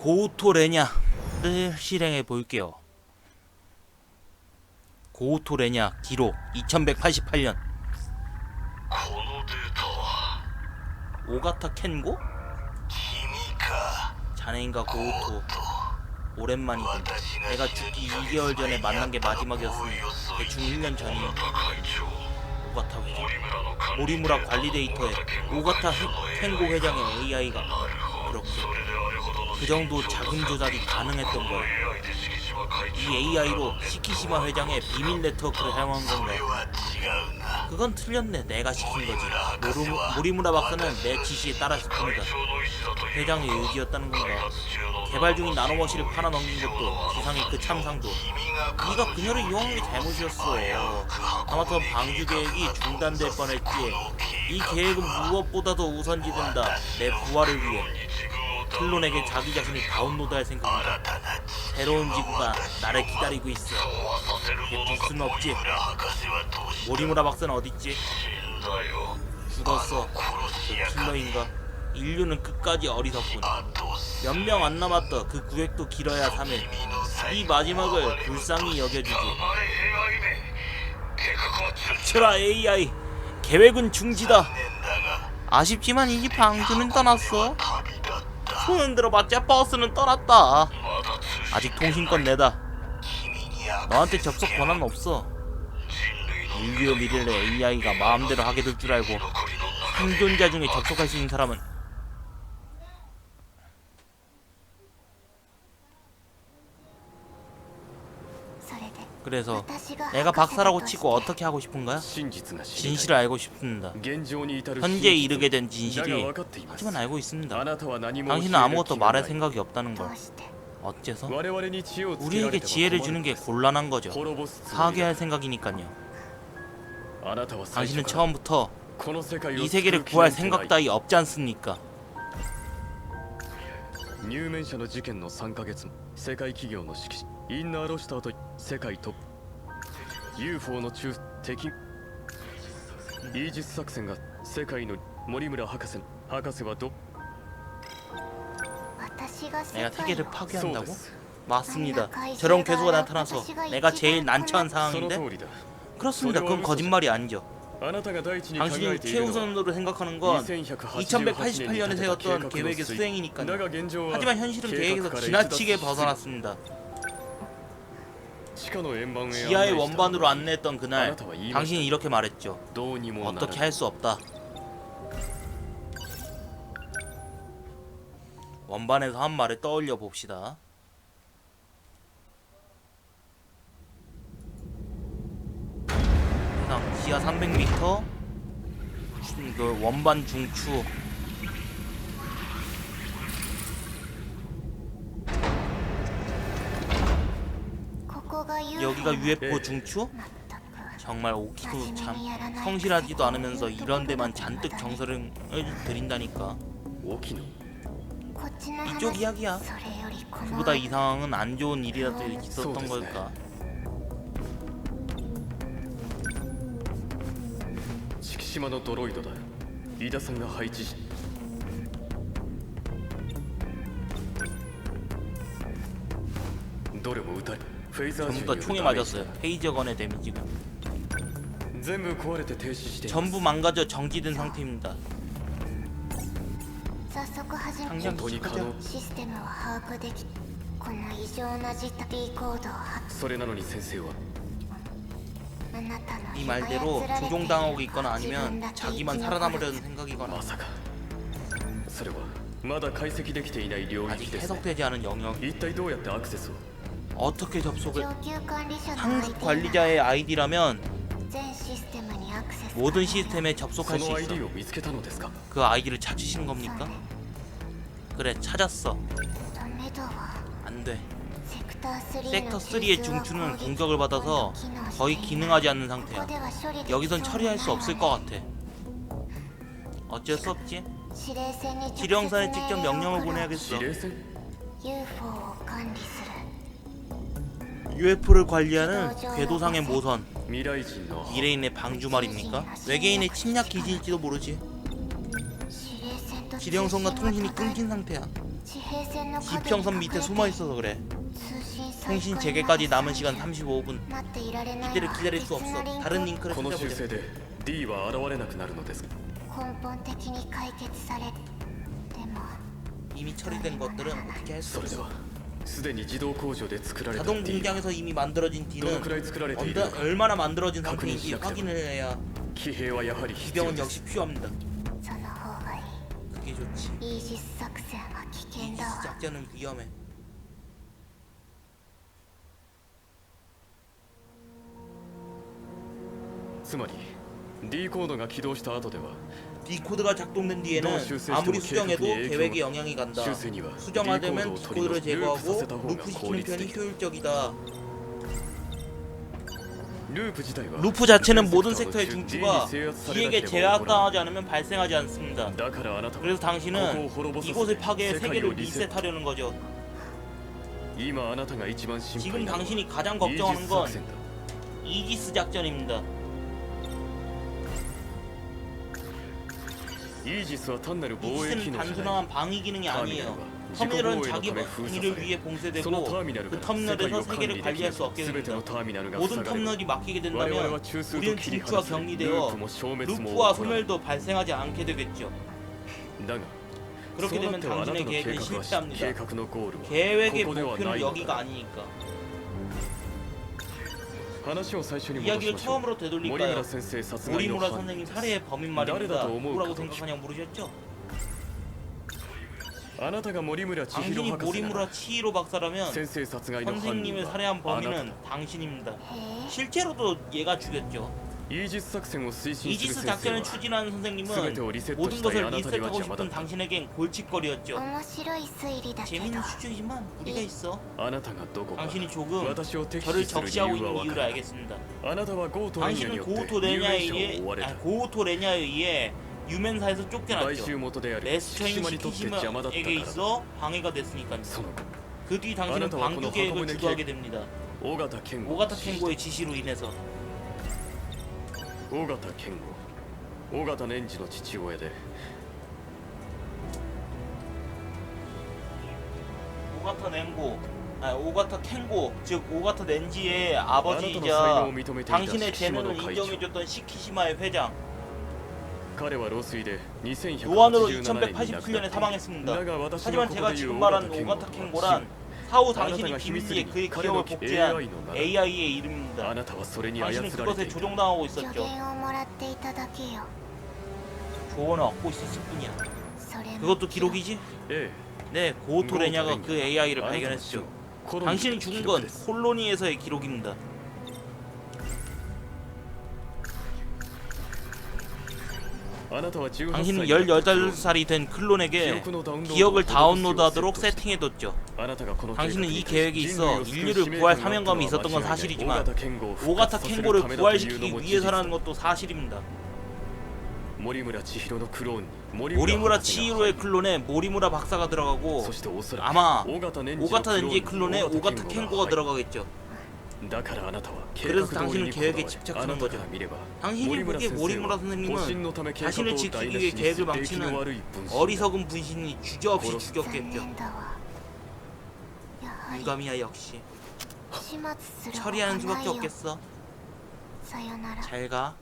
고우토 레냐를 실행해 볼게요. 고우토 레냐 기록 2188년. 오가타 켄고? 자네인가 고우토. 오랜만이군. 내가 죽기 2개월 전에 만난 게 마지막이었으니 대충 1년 전이 오가타 회장. 모리무라 관리 데이터에 오가타 켄고 회장의 AI가 그렇게 그 정도 자금 조달이 가능했던 걸. 이 AI로 시키시마 회장의 비밀 네트워크를 사용한 건가? 그건 틀렸네. 내가 시킨 거지. 모르, 모리무라 박사는 내 지시에 따라 시킵니다. 회장의 의지였다는 건가? 개발 중인 나노머시를 팔아 넘긴 것도 세상의 그 참상도 네가 그녀를 이용한 게 잘못이었어. 아마터 방주 계획이 중단될 뻔했지. 이 계획은 무엇보다도 우선지된다. 내 부활을 위해. 클론에게 자기 자신을 다운로드할 생각이다. 새로운 지구가 나를 기다리고 있어. 예쁠 순 없지. 모리무라 박사는 어딨지? 죽었어. 킬러인가? 인류는 끝까지 어리석군. 몇 명 안 남았다. 그 구획도 길어야 3일. 이 마지막을 불쌍히 여겨주지. 닥쳐라 AI. 계획은 중지다. 아쉽지만 이집 방주는 떠났어. 손은 들어봤자 버스는 떠났다. 아직 통신권 내다. 너한테 접속 권한 없어. 인류 미래의 AI가 마음대로 하게 될 줄 알고 생존자 중에 접속할 수 있는 사람은 그래서 내가 박사라고 치고 어떻게 하고 싶은 거야? 진실을 알고 싶습니다. 현재에 이르게 된 진실이 하지만 알고 있습니다. 당신은 아무것도 말할 생각이 없다는 걸. 어째서? 우리에게 지혜를 주는 게 곤란한 거죠. 파괴할 생각이니까요. 당신은 처음부터 이 세계를 구할 생각 따위 없지 않습니까? 入門者の事件の3ヶ月も世界企業の指揮者インナーロシターと世界トップ UFO の中敵イージス作戦が世界の森村博士博士はど 내가 세계를 そう 파괴한다고? です 맞습니다. 저런 궤도가 나타나서 내가 제일 난처한 その 상황인데 通りだ 그렇습니다. 그건 거짓말이 아니죠. 당신이 최우선으로 생각하는 건 2188년에 세웠던 계획의 수행이니까요. 하지만 현실은 계획에서 지나치게 벗어났습니다. 지하의 원반으로 안내했던 그날 당신이 이렇게 말했죠. 어떻게 할 수 없다. 원반에서 한 말을 떠올려 봅시다. 기아 300m 그 원반 중추. 여기가 UFO 예. 중추? 정말 오키도 참 성실하지도 않으면서 이런 데만 잔뜩 정설을 드린다니까. 이쪽 이야기야. 그보다 이 상황은 안 좋은 일이라도 있었던 걸까? 島のドロイドだ飯田さんが配置しどれも撃たれフェイザー 전부 다銃に 총에 撃たれ 맞았어요. 페이저건의 데미지가 全部壊れて停止しています 전부 망가져 정지된 상태입니다. 早速始め本 상장 当に可能システムを把握できこの異常な実体コードをはそれなのに先生は 이 말대로 조종당하고 있거나 아니면 자기만 살아남으려는 생각이거나 まさかそれはまだ解析できていない領 아직 域ですね 해석되지 않은 영역 一体どうやってアクセスを 어떻게 접속을 上級管理者の 상급 ID 관리자의 아이디라면 全システムにアクセス 모든 시스템에 そ 접속할 수 の 있어 ID を見つけたのですか 그 아이디를 찾으신 겁니까? 그래 찾았어 トメドは 안돼 セクター3 섹터 3의 중추는 공격을 받아서 거의 기능하지 않는 상태야. 여기선 처리할 수 없을 것 같아. 어쩔 수 없지. 지령선에 직접 명령을 보내야겠어. UFO를 관리하는 궤도상의 모선. 미래인의 방주 말입니까? 외계인의 침략 기지일지도 모르지. 지령선과 통신이 끊긴 상태야. 지평선 밑에 숨어 있어서 그래. 통신 재개까지 남은 시간 35분. 이때를 이때를 기다릴 수 없어. 다른 링크를 この修 찾아보자. 正で D は現れなくなるのです根本的に解決されでも 이미 처리된 것들은 어떻게 할 수 それで 없어. はすでに自動工場で作られた 자동 D 공장에서 이미 만들어진 ど D는 のくらい作られている 언제 のか 얼마나 만들어진確認 상태인지 しなくては 확인을 해야 騎兵はやはり必要 기병은 です 역시 필요합니다. その方がいい 그게 좋지. イージス作戦は危険 이지스 だわ 작전은 위험해. 즉 D コードが起動した後では 디코드가 작동된 뒤에는 아무리 수정해도 계획에 영향이 간다. 수정하려면 디코드를 제거하고 루프시키는 편이 효율적이다. 루프 자체는 모든 섹터의 중추가 D에게 제약당하지 않으면 발생하지 않습니다. 그래서 당신은 이곳을 파괴해 세계를 리셋하려는 거죠. 지금 당신이 가장 걱정하는 건 이지스 작전입니다. イージスは単なる防衛機 이지스는 能じゃない 단순한 방위 기능이 아니에요. 터미널은 자기 방위를 위해 その 봉쇄되고 ターミナル 그 から世界 터미널에서 を管 세계를 理でき 관리할 る 수 없게 全ての 됩니다. ターミナルが 모든 塞がれ 터미널이 막히게 我々 된다면 は中枢と 우리는 切り 중추와 離されルー 격리되어 プも消滅も 루프와 行う 소멸도 발생하지 않게 되겠죠. だが 그렇게 そうなっ 되면 てはあなた 당신의 の計 계획은 画は計 실패합니다. 画のゴールは 계획의 ここでは 목표는 ないの 여기가 だ 아니니까. 이야기를 처음으로 되돌릴까요? 모리무라 선생님 살해의 범인 말입니다. 누구라고 생각하냐고 물으셨죠? 당신이 모리무라 치히로 박사라면 선생님을 살해한 범인은 당신입니다. 실제로도 얘가 죽였죠. イージス作戦を推進する 이지스 先生 작전을 は 추진하는 선생님은 스베테오 리셋 모든 시타에 것을 아나타니 리셋하고 맞지 싶은 않았다. 당신에겐 골칫거리였죠. 面白い推理だけど 재밌는 추측이지만 무리가 있어. あなたがどこか 당신이 조금 私を敵 저를 視する理 적시하고 由は 있는 分 이유를 かる 알겠습니다. あなたはゴートレニアに 당신은 よって 고우토 有 레냐에 名者を 의해 追われ 아니, た 고우토 레냐에 의해 유men사에서 買 쫓겨났죠. 収元である 레스처인 島にとって邪魔だったか 시키시마에게 ら 있어 방해가 됐으니까요. その後 그 뒤 당신은 아나타와 방주 그노 계획을 하가문의 주도하게 계획- 됩니다. 尾形健吾 오가타 켄고의 지시로 인해서 尾形健吾尾形年次の父親で 오가타 넨고 아 오가타 켄고 즉 오가타 넨지의 あなたの才能 아버지이자 を認めていた 당신의 敷島の 재능을 会長 인정해줬던 시키시마의 회장 彼は老衰で 노안으로 2187年に亡くな 2187년에 っている 사망했습니다. だが私が 하지만 ここ 제가 で言う 지금 尾 말한 形健 오가타 吾 켄고란 は 사후 당신이 비밀스에 그의 기억을 복제한 AI의 이름입니다. 당신은 그것에 조종당하고 있었죠. 조언을 얻고 있었을 뿐이야. 그것도 기록이지? 네, 고토 레냐가 그 AI를 발견했죠. 당신이 죽은 건 콜로니에서의 기록입니다. 당신은 18살이 된 클론에게 기억을 다운로드하도록 세팅해뒀죠. 당신은 이 계획이 있어 인류를 구할 사명감이 있었던 건 사실이지만 오가타 켄고를 부활시키기 위해서라는 것도 사실입니다. 모리무라 치히로의 클론에 모리무라 박사가 들어가고 아마 오가타 덴지 클론에 오가타 켄고가 들어가겠죠. 그래서 당신은 계획에 집착하는 거죠. 당신이 보기에 모리무라 선생님은 자신을 지키기 위해 계획을 망치는 어리석은 분신이 주저 없이 죽였겠죠. 유감이야 역시. 처리하는 수밖에 없겠어. 잘 가.